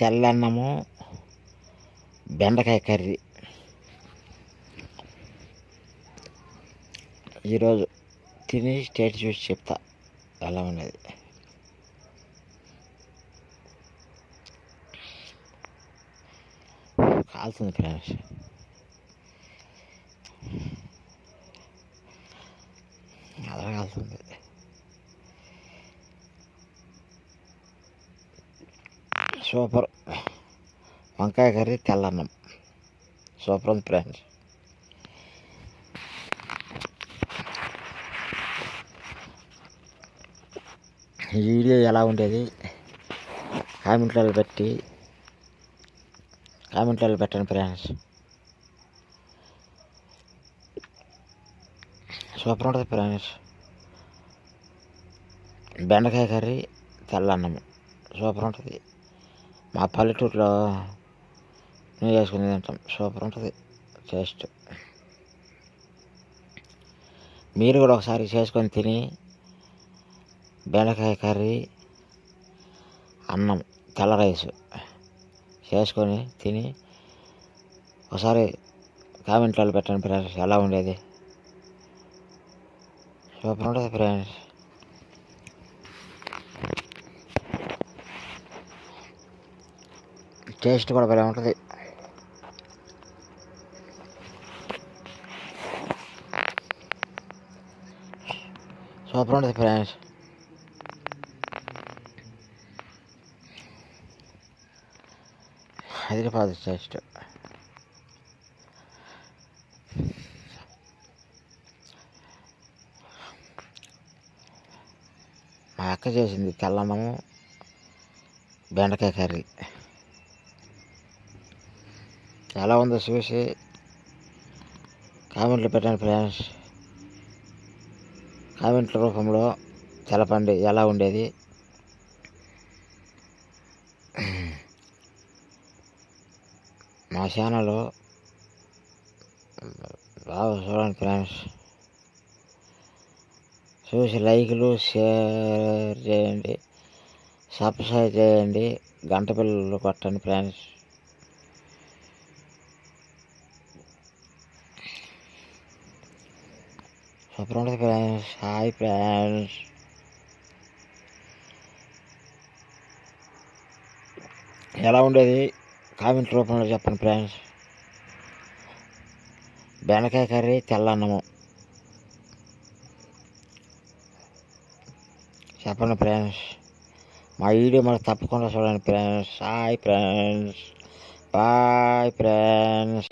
తెల్లన్నము బెండకాయ కర్రీ. ఈరోజు తిని స్టేట్ చూసి చెప్తా ఎలా ఉన్నది. కాల్తుంది ఫ్రెండ్స్ అలా కాలుతుంది సూపర్. వంకాయ కర్రీ తెల్లన్నం. సూపర్ ఉంది ఫ్రెండ్స్. ఈ వీడియో ఎలా ఉండేది? కామెంట్లలో పెట్టి కామెంట్లలో పెట్టండి ఫ్రెండ్స్. సూపర్ ఉంటుంది ఫ్రెండ్స్. బెండకాయ కర్రీ తెల్లన్నం. సూపర్ ఉంటుంది. మా పల్లెటూరులో మేము చేసుకుని తింటాం సూపర్ ఉంటుంది. టేస్ట్ మీరు కూడా ఒకసారి చేసుకొని తిని బెండకాయ కర్రీ అన్నం తెల్ల రైస్ చేసుకొని తిని ఒకసారి కామెంట్లలో పెట్టండి ఫ్రెండ్స్ ఎలా ఉండేది? సూపర్ ఉంటుంది ఫ్రెండ్స్. టేస్ట్ కూడా భలే ఉంటుంది. సూపర్ ఉంటుంది ఫ్రెండ్స్. హైదరాబాద్ టేస్ట్. మా అక్క చేసింది తెల్లన్నము బెండకాయ కర్రీ. ఎలా ఉందో చూసి కామెంట్లు పెట్టండి ఫ్రెండ్స్. కామెంట్ల రూపంలో తెలపండి ఎలా ఉండేది. మా ఛానల్ బాగా చూడండి ఫ్రెండ్స్. చూసి లైకులు షేర్ చేయండి. సబ్స్క్రైబ్ చేయండి. గంట పిల్లలు కొట్టండి ఫ్రెండ్స్. చెప్పండి ఫ్రెండ్స్ హాయ్ ఫ్రెండ్స్ ఎలా ఉండేది? కామెంట్ రూపంలో చెప్పండి ఫ్రెండ్స్ బెండకాయ కర్రీ తెల్లన్నము చెప్పండి ఫ్రెండ్స్ మా వీడియో మనకు తప్పకుండా చూడండి friends hi friends bye friends